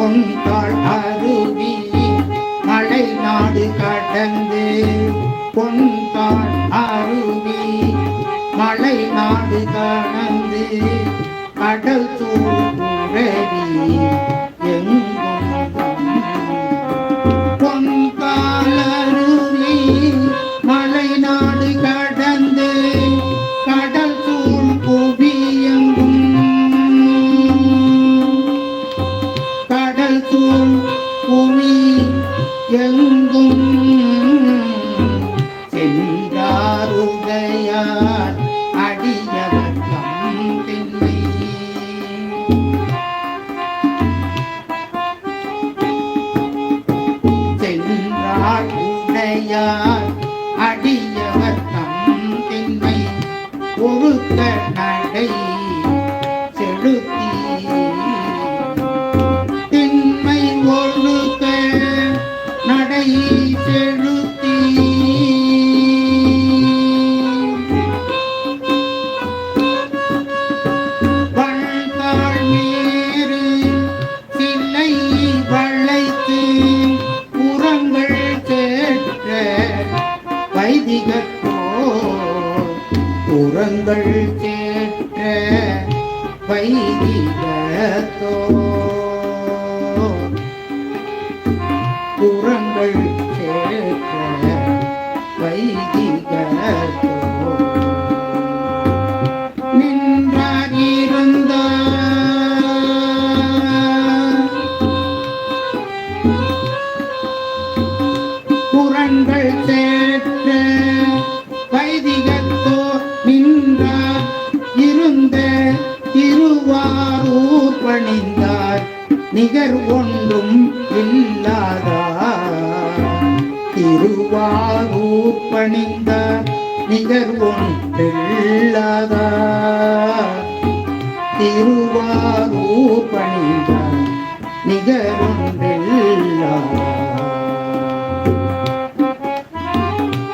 பொன்கால் அருவி மலை நாடு கடந்து. பொன்கால் அருவி மலை நாடு கடந்து. கடல் கடல் புவி எங்கும் சென்றாருடையார் அடியவர் தம் திண்ணை சென்றார் உடையார் அடியவர் தம் திண்ணை ஒழுக்க நடை வைதிகத்தோ புறங்கள் கேட்ட வைதிகத்தோ. புறங்கள் கேட்ட வைதிகத்தோ. நின்றாகிருந்த புறங்கள் தே நிகர் ஒன்றும் இல்லாதா? திருவாரூர் பணிந்த நிகர் ஒன்றில்லாதா திருவாரூர் பணிந்த நிகர் ஒன்றில்லாதா